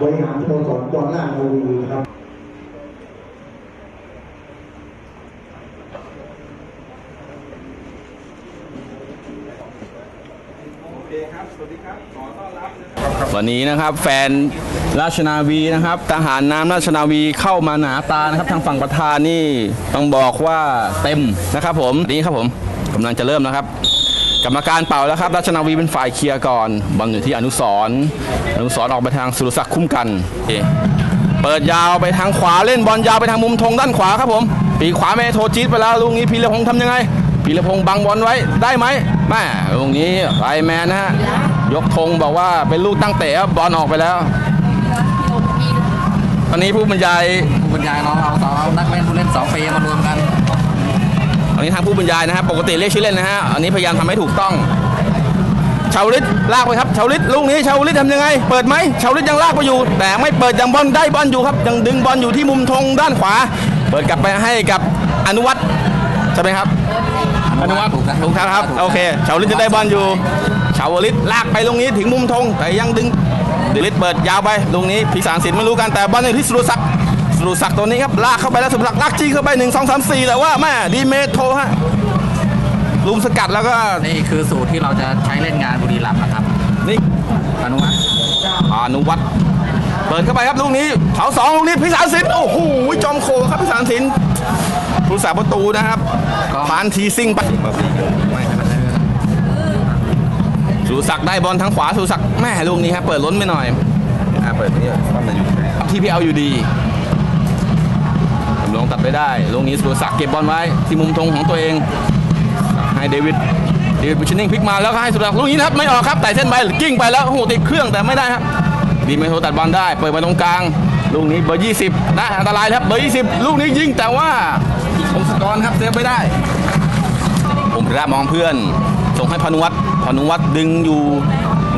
บริหารสโมสรกวางล่างโนวีครับวันนี้นะครับแฟนราชนาวีนะครับทหารน้ำราชนาวีเข้ามาหนาตานะครับ ทางฝั่งประธานนี่ต้องบอกว่าเต็มนะครับผมนี่ครับผมกำลังจะเริ่มนะครับ กรรมการเป่าแล้วครับราชนาวีเป็นฝ่ายเคลียร์ก่อนบอลอยู่ที่อนุสรณ์อนุสรณ์ออกไปทางสุรศักดิ์คุ้มกันโอเคเปิดยาวไปทางขวาเล่นบอลยาวไปทางมุมธงด้านขวาครับผมปีกขวาเมโทรจี๊ดไปแล้วลูกนี้พีรพงษ์ทำยังไงพีรพงษ์บังบอลไว้ได้ไหมแม่ลูกนี้ไรแมนนะฮะยกธงบอกว่าเป็นลูกตั้งเตะครับบอลออกไปแล้ว ตอนนี้ผู้บรรยายผู้บรรยายน้องเราสองนักเล่นผู้เล่นสองปีมารวมกัน อันนี้ทางผู้บรรยายนะครับปกติเรียกชื่อเล่นนะฮะอันนี้พยายามทำให้ถูกต้องชาวลิตลากไปครับชาวลิตลูกนี้ชาวลิตทำยังไง เปิดไหมชาวลิตยังลากไปอยู่ แต่ไม่เปิดยังบอลได้บอลอยู่ครับยังดึงบอลอยู่ที่มุมธงด้านขวา เปิดกลับไปให้กับอนุวัฒน์ใช่ไหมครับอนุวัฒน์ถูกครับถูกครับโอเคชาวลิตจะได้บอลอยู่ชาวลิตลากไปตรงนี้ถึงมุมธงแต่ยังดึงเดลิตเปิดยาวไปตรงนี้พิสารสินไม่รู้กันแต่บอลอยู่ที่สุรศักดิ์สุ รศักดิ์ตัวนี้ครับลากเข้าไปแล้วสุรศักดิ์ลากจี้เข้าไปหนึ่งสองสามสี่แต่ว่าแม่ดีเมโทฮะลุมสกัดแล้วก็นี่คือสูตรที่เราจะใช้เล่นงานบุรีรัมย์นะครับนี่อนุวัฒน์อนุวัฒน์เปิดเข้าไปครับลูกนี้เผาสองลูกนี้พิสารสินโอ้โหจอมโคครับพิสารสินผู้สาประตูนะครับผ่านทีซิ่งไปสุรศักดิ์ได้บอลทางขวาสุรศักดิ์แม่ลูกนี้ครับเปิดล้นไปหน่อยอ่าเปิดนี่ที่พี่เอาอยู่ดี ลองตัดไปได้ลูกนี้สุรศักดิ์เก็บบอลไว้ ที่มุมธงของตัวเอง ให้เดวิดเดวิดบุชนิงพลิกมาแล้วก็ให้สุดาลูกนี้นะครับไม่ออกครับไต่เส้นไปกิ้งไปแล้วโอ้โหติดเครื่องแต่ไม่ได้ครับดีเมโทตัดบอลได้ เปิดมาตรงกลาง ลูกนี้เบอร์ 20 นะอันตรายครับเบอร์ 20 ลูกนี้ยิงแต่ว่าผมสกอร์ครับเซฟไม่ได้ ผมระมองเพื่อน ส่งให้พานุวัฒน์พานุวัฒน์ดึงอยู่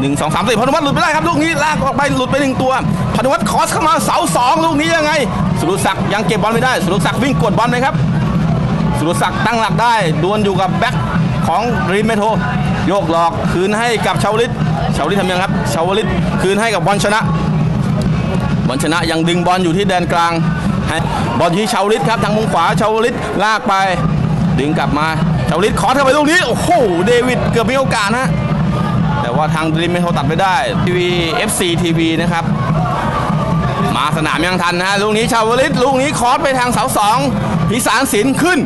หนึ่งสองสามสี่พนุวัฒน์หลุดไปได้ครับลูกนี้ลากออกไปหลุดไปหนึ่งตัวพนุวัฒน์คอสเข้ามาเสาสองลูกนี้ยังไง สุรศักดิ์ยังเก็บบอลไม่ได้ สุรศักดิ์วิ่งกดบอลเลยครับ สุรศักดิ์ตั้งหลักได้ดวลอยู่กับแบ็คของรีเมโทโยกหลอกคืนให้กับชาวลิตชาวลิตทำยังครับชาวลิตคืนให้กับบอลชนะบอลชนะยังดึงบอลอยู่ที่แดนกลางบอลที่ชาวลิตครับทางมุมขวาชาวลิตลากไป ดึงกลับมาชาวลิตขอเข้าไปลูกนี้โอ้โหเดวิดเกือบมีโอกาสนะแต่ว่าทางรีเมโทตัดไปได้ทีวี FC TV นะครับ มาสนามยังทันนะฮะลูกนี้ชาวลิตลูกนี้คอสไปทางเสาสองพิสารสินขึ้น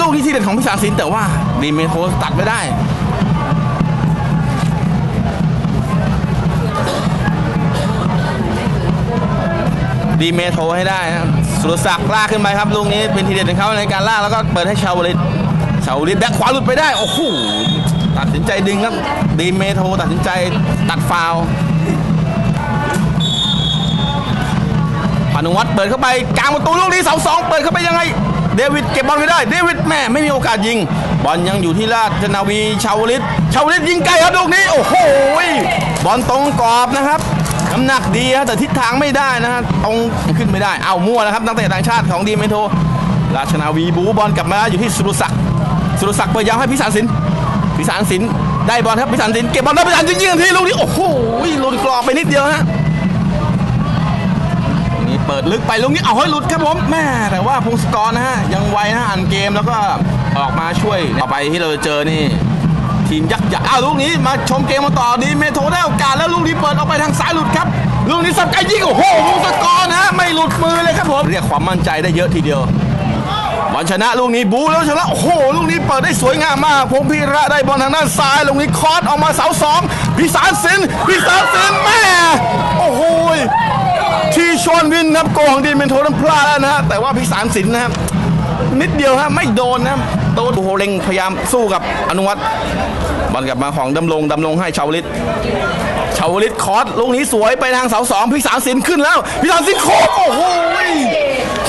ลูกนี้ที่เด็ดของพิสารสินแต่ว่าดีเมโทตัดไม่ได้ดีเมโทให้ได้นะสุรศักดิ์ลากขึ้นไปครับลูกนี้เป็นทีเด็ดของเขาในการลากแล้วก็เปิดให้ชาวลิตชาวลิตแบ็คขวาหลุดไปได้โอ้โหตัดสินใจดึงครับดีเมโทตัดสินใจตัดฟาวล์ พานุวัฒน์เปิดเข้าไปกลางประตูลูกนี้เสาสองเปิดเข้าไปยังไง เดวิดเก็บบอลไม่ได้ เดวิดแม่ไม่มีโอกาสยิง บอลยังอยู่ที่ราชนาวีชาวลิตชาวลิตยิงไกลครับลูกนี้ โอ้โหบอลตรงกรอบนะครับน้ำหนักดีครับแต่ทิศทางไม่ได้นะฮะตรงขึ้นไม่ได้เอามั่วนะครับนักเตะต่างชาติของดีเมโท ราชนาวีบูบอลกลับมาอยู่ที่สุรศักดิ์สุรศักดิ์เปิดยาวให้พิสารสินพิสารสินได้บอลครับพิสารสินเก็บบอลได้พิสารสินยิงทันทีลูกนี้โอ้โหหลุดกรอบไปนิดเดียวฮะ เปิดลึกไปลูกนี้เอาให้หลุดครับผมแม่แต่ว่าพงศกรนะฮะยังไวนะอ่านเกมแล้วก็ออกมาช่วยต่อไปที่เราจะเจอนี่ ทีมยักษ์ใหญ่อ้าวลูกนี้มาชมเกมมาต่อดีเมโทได้โอกาสแล้วลูกนี้เปิดออกไปทางซ้ายหลุดครับลูกนี้สับไกยิงโอ้โหพงศกรนะไม่หลุดมือเลยครับผมเรียกความมั่นใจได้เยอะทีเดียวบอลชนะลูกนี้บูแล้วชนะโอ้โหลูกนี้เปิดได้สวยงามมากพงพิระได้บอลทางด้านซ้ายลูกนี้คอสออกมาเสาสองพิสารสินพิสารสินแม่โอ้โห ที่ชวนวินนะครับโกของดีเมนโทนั้นพลาดแล้วนะฮะแต่ว่าพิสารสินนะครับนิดเดียวฮะไม่โดนนะครับโดนโฮเล็งพยายามสู้กับอนุวัตรบอลกลับมาของดำรงดำรงให้ชาวลิตชาวลิตคอสลูกนี้สวยไปทางเสาสองพิสารสินขึ้นแล้วพิสารสินโคโอ้โห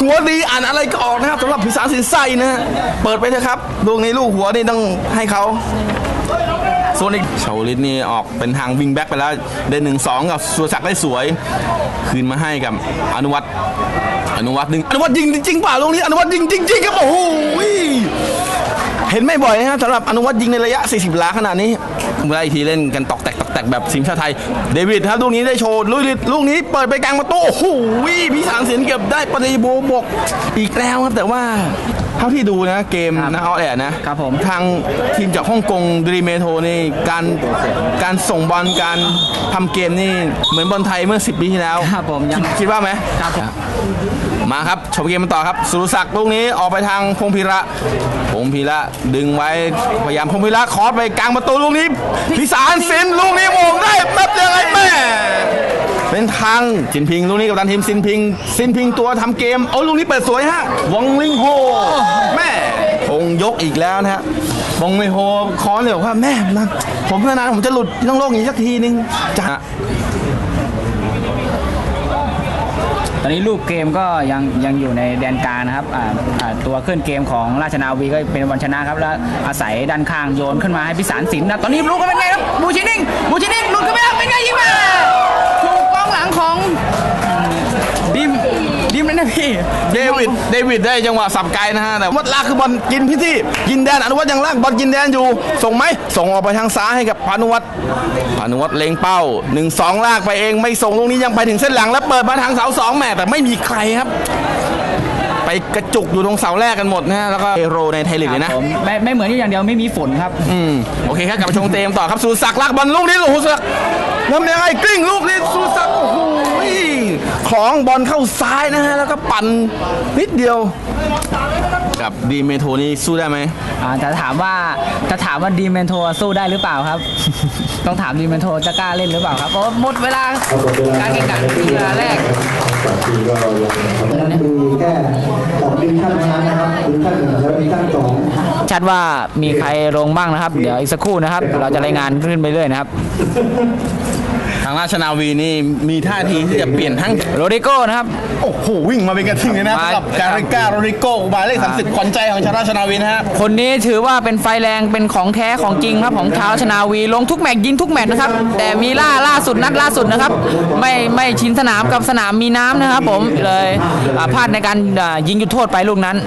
หัวดีอ่านอะไรก็ออกนะครับสำหรับพิสารสินไส้นะฮะเปิดไปเถอะครับลูกนี้ลูกหัวนี่ต้องให้เขา ส่วนอีกชาวลิตนี่ออกเป็นทางวิ่งแบ็กไปแล้วเดินหนึ่งสองกับสุรศักดิ์ได้สวย คืนมาให้กับอนุวัตรอนุวัตรหนึ่งอนุวัตรยิงจริงๆเปล่าลูกนี้อนุวัตรยิงจริงๆครับโอ้โหเห็นไม่บ่อยนะครับสำหรับอนุวัตรยิงในระยะ 40หลาขนาดนี้เมื่ออีกทีเล่นกันตอก แตกตอกแตกแตกแบบทีมชาติไทย เดวิดครับลูกนี้ได้โชว์ลุยลูกนี้เปิดไปกลางประตูโอ้โหพิสารสินเก็บได้ปฏิโบวกอีกแล้วครับแต่ว่าเท่าที่ดูนะเกมนะเอาแอดนะครับผมทางทีมจากฮ่องกงดรีเมโทนี่การการส่งบอลการทำเกมนี่เหมือนบอลไทยเมื่อ 10 ปีที่แล้วครับผมยังคิดคิดว่าไหมครับผ มาครับชมเกมกันต่อครับ สุรศักดิ์ลูกนี้ออกไปทางพงพิระพงพิระดึงไว้พยายามพงพิระคอสไปกลางประตูลูกนี้พิสารสินลูกนี้โมงได้แป๊บเดียวไงแม่เป็นทางจินพิงลูกนี้กับตันทีมซินพิงซินพิงตัวทำเกมเอาลูกนี้เปิดสวยฮะวองลิงโฮแม่คงยกอีกแล้วนะฮะวองลิงโฮคอนเลยบอกว่าแม่นะผมเพื่อนานผมจะหลุดต้องโลกอย่างนี้สักทีนึงจ้ะ ตอนนี้ลูกเกมก็ยังยังอยู่ในแดนกลางนะครับตัวเคลื่อนเกมของราชนาวีก็เป็นวันชนะครับแล้วอาศัยด้านข้างโยนขึ้นมาให้พิสารสินนะตอนนี้ลูกก็เป็นไงครับบูชินิ่งบูชินิ่งลุดเข้าไปแล้วเป็นไงยิงมาถูกกองหลังของดิม ดิมเลยนะพี่เดวิดเดวิดได้จังหวะสับไกลนะฮะแต่วัดลากคือบอลกินพิธีกินแดนอนุวัฒน์ยังลากบอลกินแดนอยู่ ส่งไหมส่งออกไปทางซ้ายให้กับพานุวัฒน์พานุวัฒน์เล็งเป้า1 2ลากไปเองไม่ส่งลูกนี้ยังไปถึงเส้นหลังแล้วเปิดมาทางเสาสองแหม่แต่ไม่มีใครครับไปกระจุกอยู่ตรงเสาแรกกันหมดนะ แล้วก็เอโรในไทยลีกเลยนะ ไม่ไม่เหมือนอย่างเดียวไม่มีฝนครับ อืมโอเคครับกลับมาชมเต็มต่อครับสุรศักลากบอลลูกนี้โอ้โหสุรศักดิ์ทำยังไงกลิ้งลูกนี้สุรศักโอ้โห ของบอลเข้าซ้ายนะฮะ แล้วก็ปั่นนิดเดียว กับดีเมโทนี่สู้ได้ไหมอ่าแต่ถามว่าจะถามว่าดีเมนโทสู้ได้หรือเปล่าครับ ต้องถามดีเมนโทจะกล้าเล่นหรือเปล่าครับเพราะว่าหมดเวลาการแข่งขันที่เวลาแรก นั้นมีแค่สองดิวิชั่นเท่านั้นนะครับดิวิชั่นหนึ่งและดิวิชั่นสองชัดว่ามีใครลงบ้างนะครับ เดี๋ยวอีกสักครู่นะครับ เราจะรายงานขึ้นไปเรื่อยนะครับ ทางราชนาวีนี่มีท่าทีที่จะเปลี่ยนทั้ง โรดิโก้นะครับ โอ้โหวิ่งมาเป็นกระทิงเลยนะมาสำหรับการิก้าโรดิโกหมายเลขสามสิบขวัญใจของชาวราชนาวีนะฮะคนนี้ถือว่าเป็นไฟแรงเป็นของแท้ของจริงครับของชาวราชนาวีลงทุกแมตช์ยิงทุกแมตช์นะครับ แต่มีล่าล่าสุดนัดล่าสุดนะครับ ไม่ไม่ชินสนามกับสนามมีน้ำนะครับ ผมเลยอ่าพลาดในการอ่ายิงจุดโทษไปลูกนั้น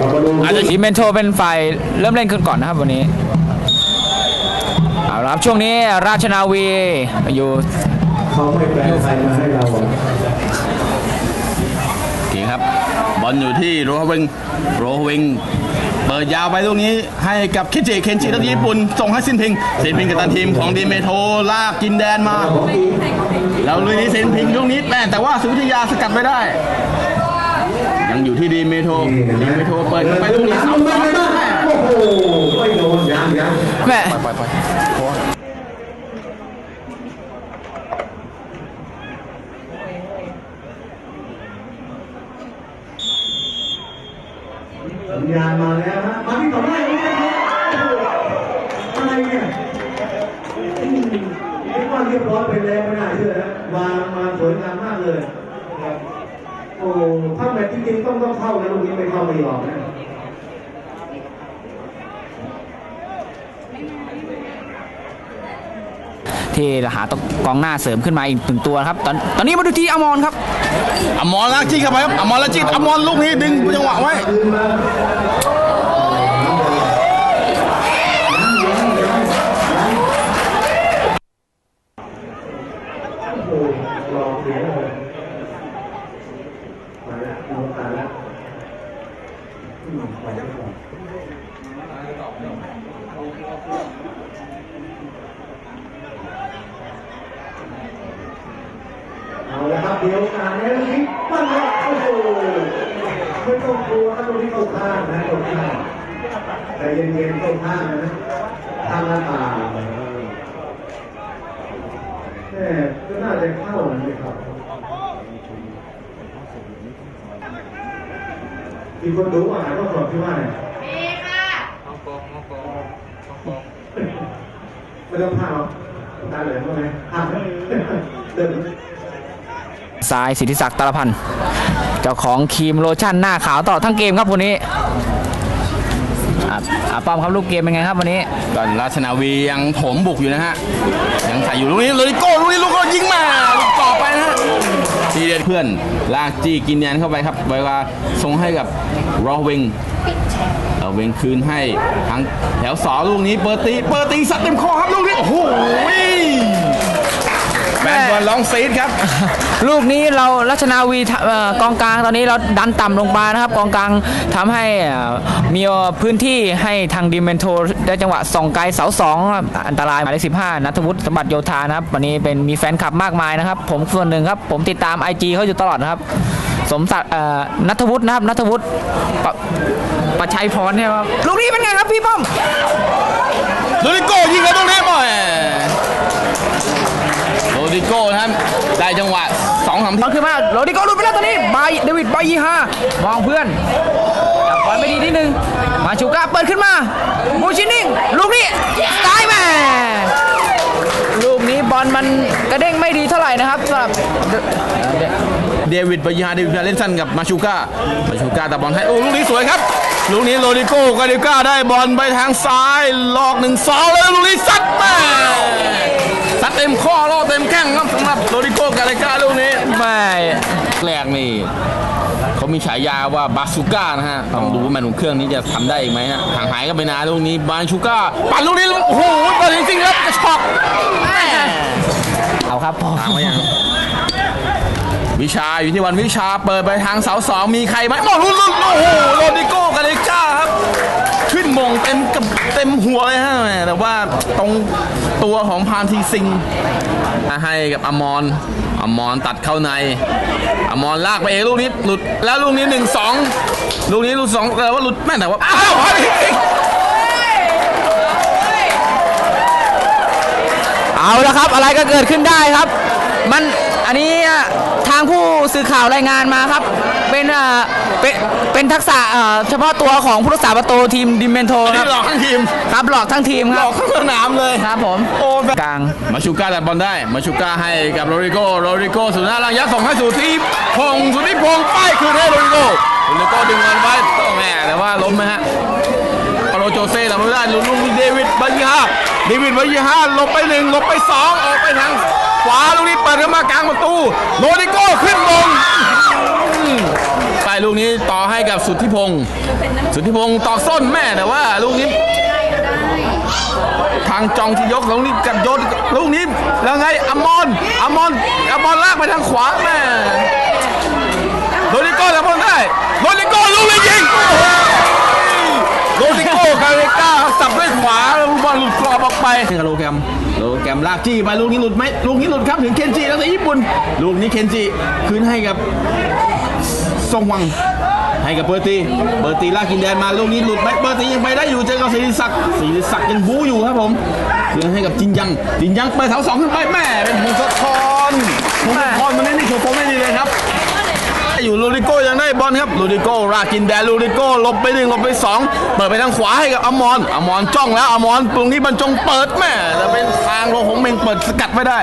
อาจจะดิเมนโทเป็นฝ่ายเริ่มเล่นขึ้นก่อนนะครับวันนี้เอาละครับช่วงนี้ราชนาวีอยู่ เขาไม่แปลไทยมาให้เราอะโอเครับ บอลอยู่ที่โรฮวิงโรฮวิงเปิดยาวไปลูกนี้ให้กับคิจิเคนจินักญี่ปุ่น ส่งให้ซินพิงซินพิงกับตันทีมของดีเมโทลากกินแดนมา แล้วลุยนี้ซินพิงลูกนี้แม่แต่ว่าสุวิยาสกัดไม่ได้ ยังอยู่ที่ดีเมโทดีเมโทเปิดเข้าไปลูกนี้เสาสองแม่โอ้โหไม่โดนยังยังแม่ ปล่อยปล่อย สั ญาณมาแล้วฮะมาที่ต่อไปนี่นะครับอะไรเนี่ยอืมคิดว่าเรียบร้อยไปแล้วไม่น่าเชื่อนะวางมาสวยงามมากเลยครับโอ้ถ้าแมตช์จริงๆต้องต้องเข้านะลูกนี้ไม่เข้าไม่ยอมนะที่หาตกองหน้าเสริมขึ้นมาอีกหนึ่งตัวครับ ตอนตอนนี้มาดูที่อมรครับ อมรลากจี้เข้าไปครับอมรลากจี้อมรลูกนี้ดึงจังหวะไว้โอ้โหรอเสียเลยมาแล้วลงตาแล้วอืมไปแล้วก่อนเอาละครับเดี๋ยวการนี้พลิกปั้นแล้วโอ้โหไม่ต้องกลัวครับตรงนี้เข้างนะตรงข้างแต่เย็นๆเข้าข้างนะทางหน้าตางแม่ก็น่าจะเข้านะครับมีคนดูอาหารก็สดที่ว่าเนี่ยไม่ต้องพาหรอกตาเหลืองใช่ไหมพาเดิน ทรายสิทธิศักดิ์ตาลพันธ์เจ้าของครีมโลชั่นหน้าขาวตลอดทั้งเกมครับวันนี้อะอะป้อมครับลูกเกมเป็นไงครับวันนี้ก่อนราชนาวียังโถมบุกอยู่นะฮะยังใส่อยู่ลูกนี้เลยโก้ลูกนี้ลูกก็ยิงมาลูกต่อไปนะฮะทีเด็ดเพื่อนลากจี้กินแยนเข้าไปครับเวลาส่งให้กับรอวิงเอาเวงคืนให้ทางแถวสองลูกนี้เปิดตีเปิดตีสัดเต็มคอครับลูกนี้โอ้โห ลร้องซีดครับ ลูกนี้เรารัชนาวีทะเอ่อกองกลางตอนนี้เราดันต่ำลงมานะครับ กองกลางทำให้เอ่อมีพื้นที่ให้ทางดิเมนโทได้จังหวะส่องไกลเสาสองครับอันตรายหมายเลขสิบห้านัทวุฒิสมบัติโยธานะครับ วันนี้เป็นมีแฟนคลับมากมายนะครับ ผมส่วนหนึ่งครับ ผมติดตาม IG เขาอยู่ตลอดนะครับ สมศักดิ์เอ่อนัทวุฒินะครับนัทวุฒิปะประชัยพรเนี่ยครับลูกนี้เป็นไงครับพี่ป้อมโรดิโก้ยิงแล้วตรงนี้บ่อยโรดิโก้นะครับได้ จังหวะสองสามบทีอลขึ้นมาโรดิโกหลุดไปแล้วตอนนี้บายเดวิดบายยี่ห้ามองเพื่อนจับบอลไม่ดีนิดนึงมาชูก้าเปิดขึ้นมาบูชินิ่งลูกนี้ตายแม่ลูกนี้บอลมันกระเด้งไม่ดีเท่าไหร่นะครับสำหรับเดวิดปยาเดวิดเล่นสั้นกับมาชูก้ามาชูก้าแต่บอลให้โอ้ลูกนี้สวยครับลูกนี้โรดิโก้กาเดก้าได้บอลไปทางซ้ายหลอกหนึ่งสองแล้วลูกนี้ซัดแม่ แรกนี่เขามีฉายาว่าบาซูก้านะฮะต้องดูว่าแมนของเครื่องนี้จะทำได้อีกไหมฮะห่างหายกันไปนานลูกนี้บาชูก้าปั่นลูกนี้โอ้โหเปิดจริงๆครับกระชอกแม่เอาครับผมถามว่ายังวิชาอยู่ที่วันวิชาเปิดไปทางเสาสองมีใครไหมโอ้โหโอ้โหโรดิโก้กาเลก้าครับ ขึ้นมงเต็มกับเต็มหัวเลยฮะแหมแต่ว่าตรงตัวของพานทีซิงให้กับอมรอมรตัดเข้าในอมรลากไปเองลูกนี้หลุดแล้วลูกนี้หนึ่งสองลูกนี้ลูกสองแต่ว่าหลุดแม่แต่ว่าอ้าวพานทีซิงเอาล้วครับอะไรก็เกิดขึ้นได้ครับ มันอันนี้ทางผู้สื่อข่าวรายงานมาครับ เป็นอ่อ เป็นเป็นทักษะเอ่อเฉพาะตัวของผู้รักษาประตูทีมดิเมนโทคนี่รับ หลอกทั้งทีม ครับหลอกทั้งทีมหคลรัอบกทั้งสนามเลยครับผม โอ้แบบกลาง มาชูก้าตัดบอลได้ มาชูก้าให้กับโรดิโก้โรดิโก้สุดหน้าลังยักษ์ส่งให้สุธิพงศ์สุธิพงศ์ป้ายคืนให้โรดิโก้โรดิโก้ดึงบอลไว้ต้องแม่แต่ว่าล้มไหมฮะปาโลโจเซ่ทำไม่ได้ลุงลุงเดวิดบายิฮาเดวิดบายิฮาหลบไปหนึ่งหลบไปสองออกไปทางขวาลูกนี้เปิดเข้ามากลางประตูโรดิโก้ขึ้นลงอืมไป ลูกนี้ต่อให้กับสุทธิพงศ์สุทธิพงศ์ต่อส้นแม่แต่ว่า ลูกนี้ ทางจองที่ยกลูกนี้กับโยนลูกนี้แล้วไงอมอนอมอนอมอนลากไปทางขวาแม่โรดิโก้แล้วบอลได้โรดิโก้ลูกนี้ยิงโรดิโก้กาเรก้าสับด้วยขวาแล้วบอลหลุดกรอบออกไปโลแกรมโลแกรมลากจี้ไปลูกนี้หลุดไหมลูกนี้หลุดครับถึงเคนจิแล้วแต่ญี่ปุ่น ลูกนี้เคนจิคืนให้กับ ทรงวัง ให้กับเบอร์ตีเบอร์ตีลากกินแดนมาลูกนี้หลุดไปเบอร์ตียังไปได้อยู่เจอกับศิริศักดิ์ศิริศักดิ์ยังบู๊อยู่ครับผมเือให้กับจินยัง จินยังไปเสาสองขึ้นไปแม่เป็นพงศธรพงศธรมันนี่นี่โชว์โฟมไม่ดีเลยครับอยู่ลูดิโก้ยังได้บอลครับลูดิโก้ลากินแดนลูดิโก้หลบไปหนึ่งหลบไปสองเปิดไปทางขวาให้กับอมรอมรจ้องแล้วอมรตรงนี้บรรจงเปิดแม่แต่เป็นทางโลหงเมงเปิดสกัดไม่ได้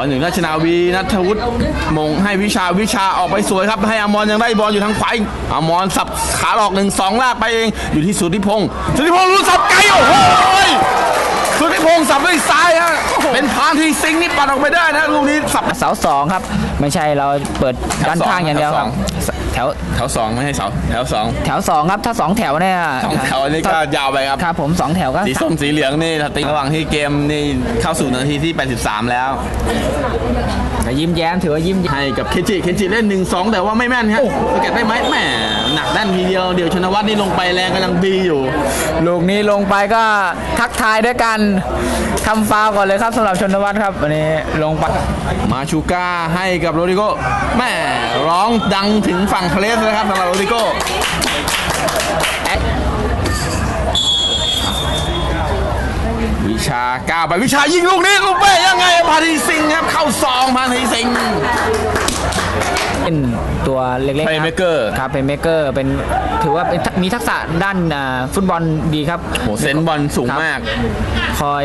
อลหนึ่งราชนาวีนัทวุฒิมงให้วิชาวิชาออกไปสวยครับ ให้อมรยังได้บอลอยู่ทางขวาอีกอมรสับขาหลอกหนึ่งสองลากไปเองอยู่ที่สุทธิพงศ์สุทธิพงศ์รู้สับไกลโอ้โหสุทธิพงศ์สับด้วยซ้ายฮะเป็นพานที่ซิงค์นี่ปัดออกไปได้นะลูกนี้สับเสาสองครับ ไม่ใช่เราเปิดด้านข้างอย่างเดียวครับ แถวแถวสองไม่ใช่เสาแถวสองแถวสองครับถ้าสองแถวเนี่ยสองแถวนี่ก็ยาวไปครับครับผมสองแถวก็สีส้มสีเหลืองนี่ถ้าตีระหว่างที่เกมนี่เข้าสู่นาทีที่ 83 แล้วก็ยิ้มแย้มถือว่ายิ้มแย้มให้กับเคนจิเคนจิเล่น1 2แต่ว่าไม่แม่นฮะสกัดได้ไหมแหมหนักด้านทีเดียวเดี๋ยวชนวัฒน์นี่ลงไปแรงกำลังดีอยู่ลูกนี้ลงไปก็ทักทายด้วยกันทำฟาวล์ก่อนเลยครับสำหรับชนวัฒน์ครับวันนี้ลงไปมาชูก้าให้กับโรดิโก้แม่ร้องดังถึงฝั่งเพลสเลยครับสำหรับโรดิโก้วิชาก้าวไปวิชายิงลูกนี้ลูกเป้ยังไงพาทีซิงครับเข้าซองพาทีซิงเป็นตัวเล็กๆครับ Playmaker ครับเป็นเมเกอร์เป็นถือว่าเป็นมีทักษะด้านอ่าฟุตบอลดีครับโหเซนส์บอลสูงมาก คอย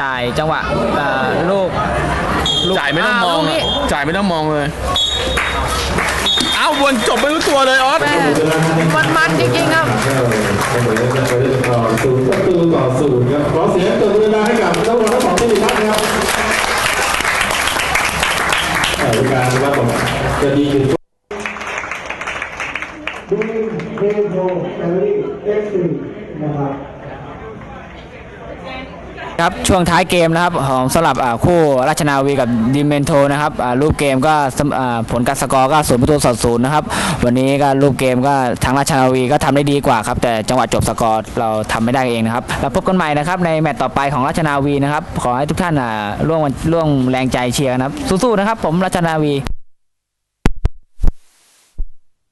จ่ายจังหวะอ่าลูกลูกจ่ายไม่ต้องมองลูกอะนี้จ่ายไม่ต้องมองเลยเอ้าวนจบไม่รู้ตัวเลยออสมันมันๆจริงๆครับเสมอกันไปด้วยสกอร์ศูนย์ประตูต่อศูนย์ครับขอเสียงตัวเวลาให้กับนักบอลทั้งสองทีมอีกครั้งนะครับแต่เวลาว่าผมจะดีขึ้นดูเบโบแอลลี่เอ็กซ์นะครับ ครับช่วงท้ายเกมนะครับของสำหรับอ่าคู่ราชนาวีกับดิเมนโทนะครับอ่ารูปเกมก็อ่าผลการสกอร์ก็ศูนย์ประตูต่อศูนย์นะครับวันนี้ก็รูปเกมก็ทางราชนาวีก็ทำได้ดีกว่าครับแต่จังหวะจบสกอร์เราทำไม่ได้เองนะครับแล้วพบกันใหม่นะครับในแมตต์ต่อไปของราชนาวีนะครับขอให้ทุกท่านอ่าร่วมร่วมแรงใจเชียร์นะครับสู้ๆนะครับผมราชนาวี